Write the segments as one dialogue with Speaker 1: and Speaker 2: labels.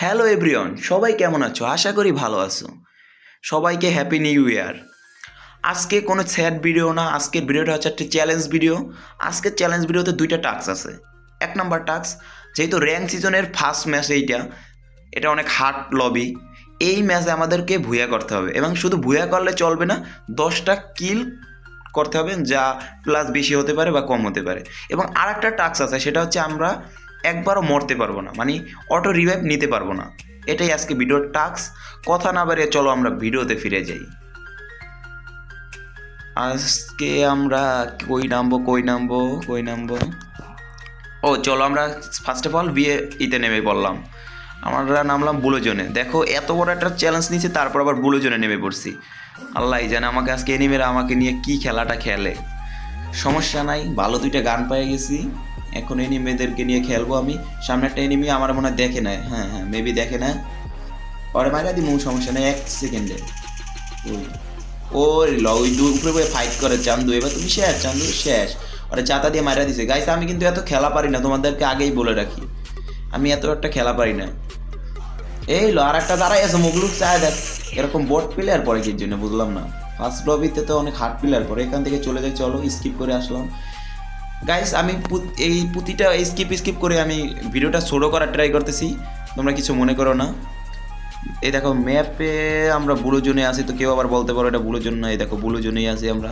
Speaker 1: Hello everyone সবাই কেমন আছো? আশা করি ভালো আছো। সবাইকে হ্যাপি নিউ ইয়ার আজকে কোনো স্যাড ভিডিও না, আজকের ভিডিওটা হচ্ছে একটা চ্যালেঞ্জ ভিডিও আজকের চ্যালেঞ্জ ভিডিওতে দুইটা টাস্ক আছে। এক নাম্বার টাস্ক যেহেতু র্যাঙ্ক সিজনের ফার্স্ট ম্যাচ এইটা, এটা অনেক হার্ড লবি এই ম্যাচে আমাদেরকে ভুয়া করতে হবে। এবং শুধু ভুয়া করলে চলবে না, দশটা কিল করতে হবে যা প্লাস বেশি হতে পারে বা কম হতে পারে। এবং আর একটা টাস্ক আছে, সেটা হচ্ছে আমরা একবারও মরতে পারব না মানে অটো রিভাইভ নিতে পারব না। এটাই আজকে ভিডিওর টাস্ক। কথা না বাড়িয়ে চলো আমরা ভিডিওতে ফিরে যাই। আজকে আমরা কই নামবো কই নামবো কই নামবো? ও, চলো আমরা ফার্স্ট অফ অল বিয়ে ইতে নেমে পড়লাম। আমরা নামলাম বুলোজনে। দেখো, এত বড় একটা চ্যালেঞ্জ নিয়েছে, তারপর আবার বুলোজনে নেমে পড়ছি। আল্লাহ জানে আমাকে আজকে এনিমেরা আমাকে নিয়ে কি খেলাটা খেলে। সমস্যা নাই, ভালো দুইটা গান পেয়ে গেছি। এখন এনিমেদেরকে নিয়ে খেলব আমি। সামনে একটা এনিমি আমার মনে হয় দেখে নেয়। হ্যাঁ হ্যাঁ মেবি দেখে নেয়। পরে মারা দিই সমস্যা নেই, এক সেকেন্ডে ও ল, ওই দু উপরে ফাইট করে চান্দু। এবার তুমি শেষ, চান্দু শেষ। ওরা চাতা দিয়ে মারা দিছে। গাইস আমি কিন্তু এত খেলা পারি না, তোমাদেরকে আগেই বলে রাখি। আমি এত একটা খেলা পারি না। এই লো আর একটা দাঁড়াই আছে, মুগলুক চায় দেখ। এরকম বোট প্লেয়ার পরে কি জন্য, বুঝলাম না। ফার্স্ট লবিতে তো অনেক হার্ড প্লেয়ার পরে। এখান থেকে চলে যাই, চলো স্কিপ করে আসলাম। গাইস আমি এই পুঁতিটা স্কিপ স্কিপ করে আমি ভিডিওটা ছোটো করার ট্রাই করতেছি। তোমরা কিছু মনে করো না। এই দেখো ম্যাপে আমরা বুড়ো জোনে আছি, তো কেউ আবার বলতে পারো এটা বুড়ো জোন না, এই দেখো বুড়ো জোনেই আছি আমরা।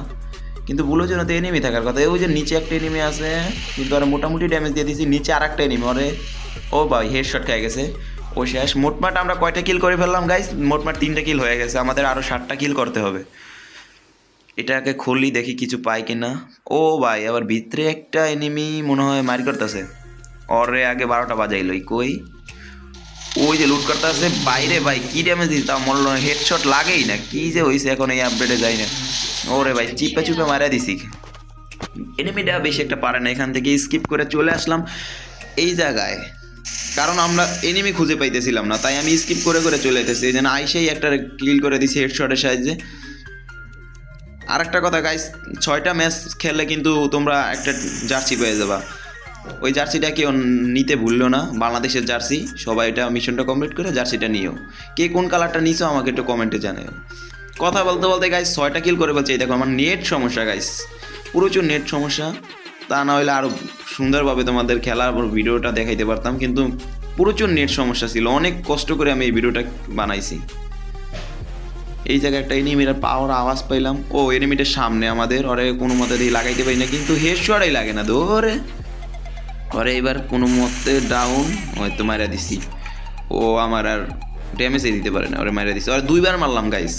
Speaker 1: কিন্তু বুড়ো জোনে তো এনিমি থাকার কথা। ওই যে নিচে একটা এনিমি আছে, কিন্তু ওরা মোটামুটি ড্যামেজ দিয়ে দিয়েছি নিচে আর একটা এনিমি ওরে। ও ভাই হেড শট খেয়ে গেছে। ও শেষ। মোটমাট আমরা কয়টা কিল করে ফেললাম গাইস মোটমাট তিনটা কিল হয়ে গেছে। আমাদের আরও ষাটটা কিল করতে হবে। এটাকে খুললি দেখি কিছু পাই কিনা। ও ভাই, আবার ভিতরে একটা এনিমি মনে হয় মারি করতেছে। ওরে আগে বারোটা বাজাইলো কই? ওই যে লুট করতে আছে বাইরে ভাই, কি ড্যামেজ দিচ্ছে তা মরল না হেডশট লাগেই না, কি যে হয়েছে এখন এই আপডেটে যাই না। ওরে ভাই, চিপে চুপে মারা দিছি। এনিমিটা বেশি একটা পারে না, এখান থেকে স্কিপ করে চলে আসলাম। এই জায়গায়, কারণ আমরা এনিমি খুঁজে পাইতেছিলাম না, তাই আমি স্কিপ করে করে চলে যেতেছি এই জন্য আইসেই একটা কিল করে দিছি হেডশটের সাহায্যে। আর একটা কথা গাইস ছয়টা ম্যাচ খেললে কিন্তু তোমরা একটা জার্সি পেয়ে যাবা। ওই জার্সিটা কেউ নিতে ভুললো না, বাংলাদেশের জার্সি সবাই এটা মিশনটা কমপ্লিট করে জার্সিটা নিও। কে কোন কালারটা নিছো আমাকে একটু কমেন্টে জানাও। কথা বলতে বলতে গাইস ছয়টা কিল করে বলছে এই দেখো, আমার নেট সমস্যা গাইস প্রচুর নেট সমস্যা। তা না হলে আরও সুন্দরভাবে তোমাদের খেলার ভিডিওটা দেখাইতে পারতাম, কিন্তু প্রচুর নেট সমস্যা ছিল। অনেক কষ্ট করে আমি এই ভিডিওটা বানাইছি। এই জায়গায় একটা এনিমির পাওয়ার আওয়াজ পাইলাম। ও এনিমিটার সামনে আমাদের। ওরে, কোনো মতে দিয়ে লাগাইতে পারি না, কিন্তু হেড শটাই লাগে না ধরে ওরে। এবার কোনো মতে ডাউন হয়তো মারা দিছি। ও আমার আর ড্যামেজই দিতে পারে না, ওরে মারা দিছি। ওরে, দুইবার মারলাম গাইস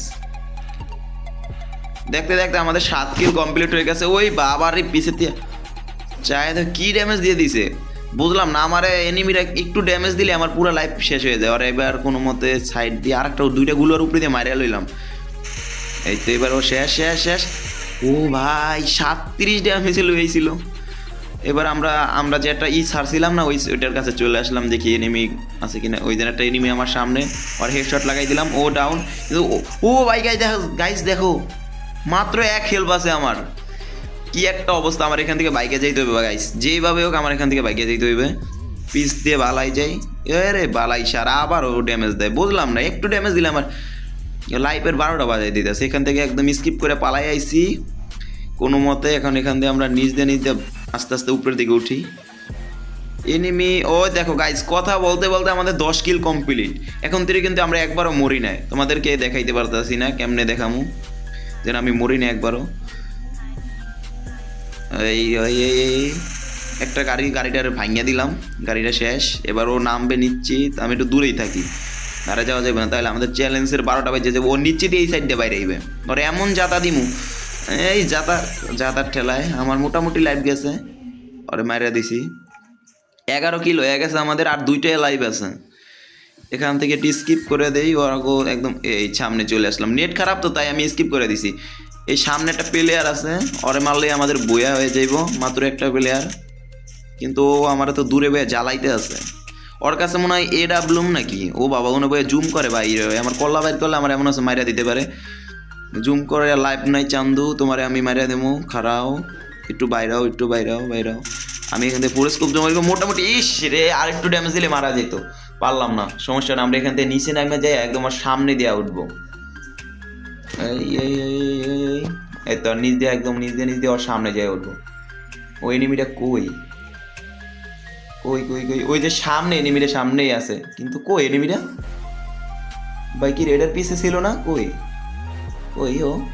Speaker 1: দেখতে দেখতে আমাদের সাত কিল কমপ্লিট হয়ে গেছে। ওই বাবার, পিছে চায় তো কি ড্যামেজ দিয়ে দিছে? বুঝলাম না, আমার এনিমিরা একটু ড্যামেজ দিলে আমার পুরো লাইফ শেষ হয়ে যায়। আর এবার কোনো মতে সাইড দিয়ে আর একটা দুইটা গুলোর উপরে দিয়ে মারিয়া লইলাম। এই তো এবার ও শেষ শেষ শেষ। ও ভাই, সাতত্রিশ ড্যামেজ হয়েছিল এবার আমরা আমরা যে একটা ই ছাড়ছিলাম না, ওই ওইটার কাছে চলে আসলাম দেখি এনিমি আছে কিনা। ওই দিন একটা এনিমি আমার সামনে আর হেডশট লাগাই দিলাম, ও ডাউন কিন্তু ও- ভাই গাইজ দেখো গাইজ দেখো, মাত্র এক হেল্প আছে আমার। কি একটা অবস্থা, আমার এখান থেকে বাইকে যাইতে হবে গাইস যেইভাবে হোক আমার এখান থেকে বাইকে যাইতে হইবে। পিস দিয়ে বালাই যাই। এরে বালাই সার আবার ও ড্যামেজ দেয়। বুঝলাম না, একটু ড্যামেজ দিলে আমার লাইফের বারোটা বাজাই দিতেছে। এখান থেকে একদম স্কিপ করে পালাই আইছি। কোনো মতে এখন এখান থেকে আমরা নিজ দিয়ে দিয়ে আস্তে আস্তে উপরের দিকে উঠি। এনিমি ও দেখো গাইস কথা বলতে বলতে আমাদের দশ কিল কমপ্লিট এখন থেকে কিন্তু আমরা একবারও মরি নাই। তোমাদেরকে দেখাইতে পারতেছি না, কেমনে দেখামু? যেন আমি মরি না একবারও। এই এই একটা গাড়ি গাড়িটার ভাঙিয়ে দিলাম, গাড়িটা শেষ। এবার ও নামবে নিচ্ছি তো আমি একটু দূরেই থাকি। ধারে যাওয়া যাবে না, তাহলে আমাদের চ্যালেঞ্জের বারোটা বাজে যাবে। ও নিচ্ছে দিয়ে এই সাইড দিয়ে বাইরে আইবে। ওর এমন যাতা দিমু। এই যাতা, যাতার ঠেলায় আমার মোটামুটি লাইফ গেছে। ওরে মারিয়া দিছি। এগারো কিলো হয়ে গেছে, আমাদের আর দুইটাই লাইভ আছে। এখান থেকে একটু স্কিপ করে দেই ওরকম একদম এই সামনে চলে আসলাম। নেট খারাপ তো, তাই আমি স্কিপ করে দিছি। এই সামনে একটা প্লেয়ার আছে, ওরে মারলেই আমাদের বইয়া হয়ে যাইব, মাত্র একটা প্লেয়ার কিন্তু ও আমার তো দূরে বয়ে জ্বালাইতে আছে। ওর কাছে মনে হয় এ ডাবলুম নাকি? ও বাবা, উনি বয়ে জুম করে ভাই। আমার কল্লা বাইর করলে আমার এমন আছে মাইরা দিতে পারে। জুম করে লাইভ নাই চান্দু, তোমারে আমি মারিয়া দেবো খারাও একটু বাইরাও একটু বাইরাও বাইরাও। আমি এখান থেকে পুরো জমা মোটামুটি ইস রে, আর একটু ড্যামেজ দিলে মারা যেত। পারলাম না সমস্যা না আমরা এখান থেকে নিচে নামে যাই, একদম সামনে দিয়ে উঠবো। এই এই এই এই, এই, এই। এই। নিচ দিয়ে একদম নিচ দিয়ে নিচ দিয়ে ওর সামনে যায় উঠবো। ওই এনিমিটা কই? কই কই কই? ওই যে সামনে এনিমিটা সামনেই আছে। কিন্তু কই এনিমিটা ভাই কি রেডার পিসে ছিল না? কই? কই ও?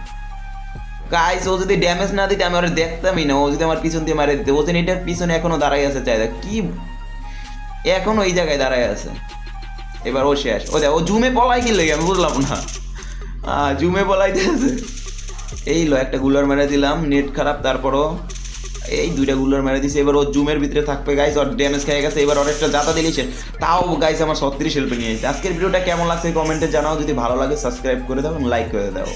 Speaker 1: গাইস ও যদি ড্যামেজ না দিতে আমি ওরা দেখতামই না। ও যদি আমার পিছন দিয়ে মারে দিতে যদি এটার পিছনে এখনও দাঁড়াই আছে চাই কি? এখন ওই জায়গায় দাঁড়ায় আছে। এবার ও শেষ। ও দেখ ও জুমে পলাই কি লেগে? আমি বুঝলাম না। জুমে বলাইতেছে এই লো, একটা গুলার মেরে দিলাম, নেট খারাপ, তারপরও এই দুইটা গুলার মেরে দিছে। এবার ও জুমের ভিতরে থাকবে গাইস ওর ড্যামেজ খেয়ে গেছে, এবার অনেকটা জাতা দিলিছে তাও গাইস আমার ছত্রিশ হেল্পে নিয়ে আজকের ভিডিওটা কেমন লাগছে কমেন্টে জানাও। যদি ভালো লাগে সাবস্ক্রাইব করে দাও এবং লাইক করে দাও।